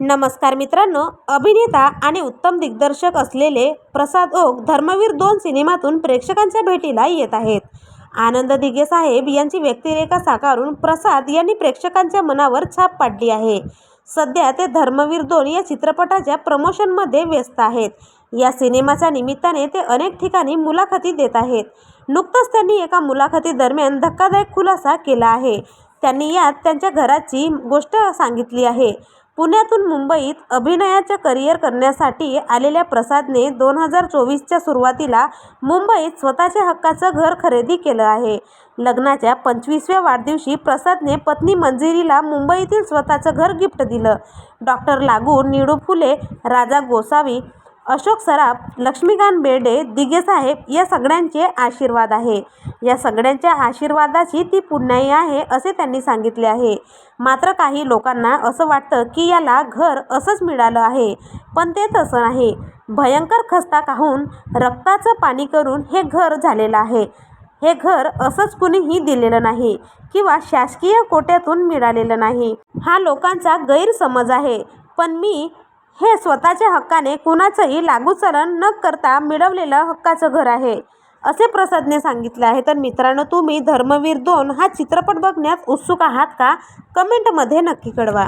नमस्कार मित्रांनो अभिनेता आणि उत्तम दिग्दर्शक असलेले प्रसाद ओक धर्मवीर दोन सिनेमातून प्रेक्षकांच्या भेटीला येत आहेत. आनंद दिघे साहेब यांची व्यक्तिरेखा साकारून प्रसाद यांनी प्रेक्षकांच्या मनावर छाप पाडली आहे. सध्या ते धर्मवीर दोन या चित्रपटाच्या प्रमोशनमध्ये व्यस्त आहेत. या सिनेमाच्या निमित्ताने ते अनेक ठिकाणी मुलाखती देत आहेत. नुकतंच त्यांनी एका मुलाखतीदरम्यान धक्कादायक खुलासा केला आहे. त्यांनी यात त्यांच्या घराची गोष्ट सांगितली आहे. पुण्यातून मुंबईत अभिनयाचं करिअर करण्यासाठी आलेल्या प्रसादने दोन हजार चोवीसच्या सुरुवातीला मुंबईत स्वतःच्या हक्काचं घर खरेदी केलं आहे. लग्नाच्या पंचवीसव्या वाढदिवशी प्रसादने पत्नी मंजिरीला मुंबईतील स्वतःचं घर गिफ्ट दिलं. डॉक्टर लागू निळू फुले राजा गोसावी अशोक सराफ लक्ष्मीकांत बेर्डे दिघेसाहेब या सगळ्यांचे आशीर्वाद आहे. या सगळ्यांच्या आशीर्वादाची ती पुण्याई आहे असे त्यांनी सांगितले आहे. मात्र काही लोकांना असं वाटतं की याला घर असंच मिळालं आहे. पण ते तसं नाही. भयंकर खस्ता काहून रक्ताचं पाणी करून हे घर झालेलं आहे. हे घर असंच कुणीही दिलेलं नाही किंवा शासकीय कोट्यातून मिळालेलं नाही. हा लोकांचा गैरसमज आहे. पण मी हे स्वतःच्या हक्काने कुणाचंही लागूचरण न करता मिळवलेलं हक्काचं घर आहे असे प्रसादने सांगितले आहे. तर मित्रांनो तुम्ही धर्मवीर दोन हा चित्रपट बघण्यास उत्सुक आहात का? कमेंटमध्ये नक्की कळवा.